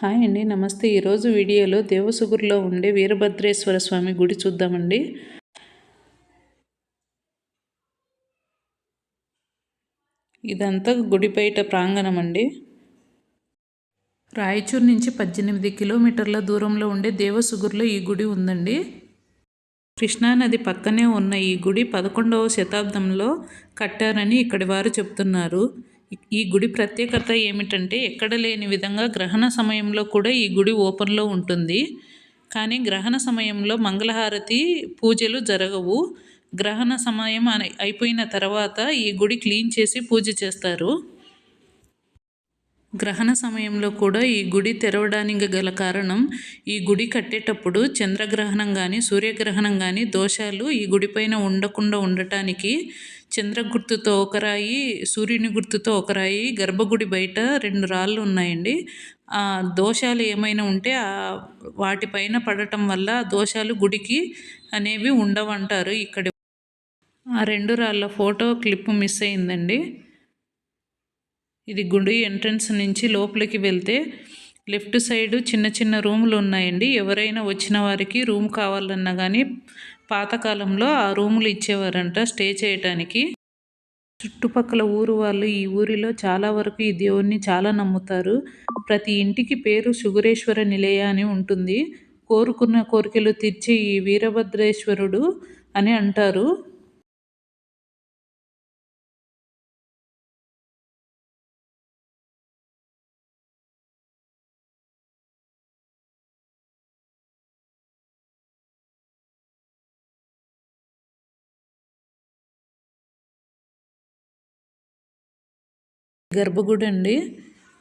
Hi అండి నమస్తే. ఈరోజు వీడియోలో దేవసుగురులో ఉండే వీరభద్రేశ్వర స్వామి గుడి చూద్దామండి. ఇదంతా గుడి బయట ప్రాంగణం అండి. రాయచూరు నుంచి పద్దెనిమిది కిలోమీటర్ల దూరంలో ఉండే దేవసుగురులో ఈ గుడి ఉందండి. కృష్ణానది పక్కనే ఉన్న ఈ గుడి పదకొండవ శతాబ్దంలో కట్టారని ఇక్కడి వారు చెప్తున్నారు. ఈ గుడి ప్రత్యేకత ఏమిటంటే ఎక్కడ లేని విధంగా గ్రహణ సమయంలో కూడా ఈ గుడి ఓపెన్లో ఉంటుంది. కానీ గ్రహణ సమయంలో మంగళహారతి పూజలు జరగవు. గ్రహణ సమయం అయిపోయిన తర్వాత ఈ గుడి క్లీన్ చేసి పూజ చేస్తారు. గ్రహణ సమయంలో కూడా ఈ గుడి తెరవడానికి గల కారణం ఈ గుడి కట్టేటప్పుడు చంద్రగ్రహణం కానీ సూర్యగ్రహణం కానీ దోషాలు ఈ గుడిపైన ఉండకుండా ఉండటానికి చంద్ర గుర్తుతో ఒక రాయి సూర్యుని గుర్తుతో ఒక రాయి గర్భగుడి బయట రెండు రాళ్ళు ఉన్నాయండి. ఆ దోషాలు ఏమైనా ఉంటే ఆ వాటిపైన పడటం వల్ల దోషాలు గుడికి అనేవి ఉండవంటారు. ఇక్కడ ఆ రెండు రాళ్ళ ఫోటో క్లిప్ మిస్ అయిందండి. ఇది గుడి ఎంట్రన్స్ నుంచి లోపలికి వెళ్తే లెఫ్ట్ సైడ్ చిన్న చిన్న రూములు ఉన్నాయండి. ఎవరైనా వచ్చిన వారికి రూమ్ కావాలన్నా కానీ పాతకాలంలో ఆ రూములు ఇచ్చేవారంట స్టే చేయటానికి. చుట్టుపక్కల ఊరు వాళ్ళు ఈ ఊరిలో చాలా వరకు ఈ దేవుణ్ణి చాలా నమ్ముతారు. ప్రతి ఇంటికి పేరు సుగురేశ్వర నిలయ అని ఉంటుంది. కోరుకున్న కోరికలు తీర్చి ఈ వీరభద్రేశ్వరుడు అని అంటారు. గర్భగుడి అండి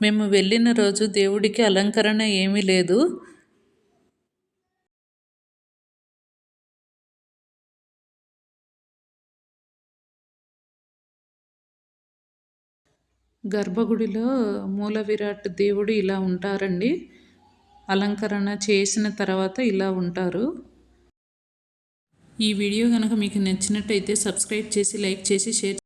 మేము వెళ్ళిన రోజు దేవుడికి అలంకరణ ఏమీ లేదు. గర్భగుడిలో మూల విరాట్ దేవుడు ఇలా ఉంటారండి. అలంకరణ చేసిన తర్వాత ఇలా ఉంటారు. ఈ వీడియో కనుక మీకు నచ్చినట్టయితే సబ్స్క్రైబ్ చేసి లైక్ చేసి షేర్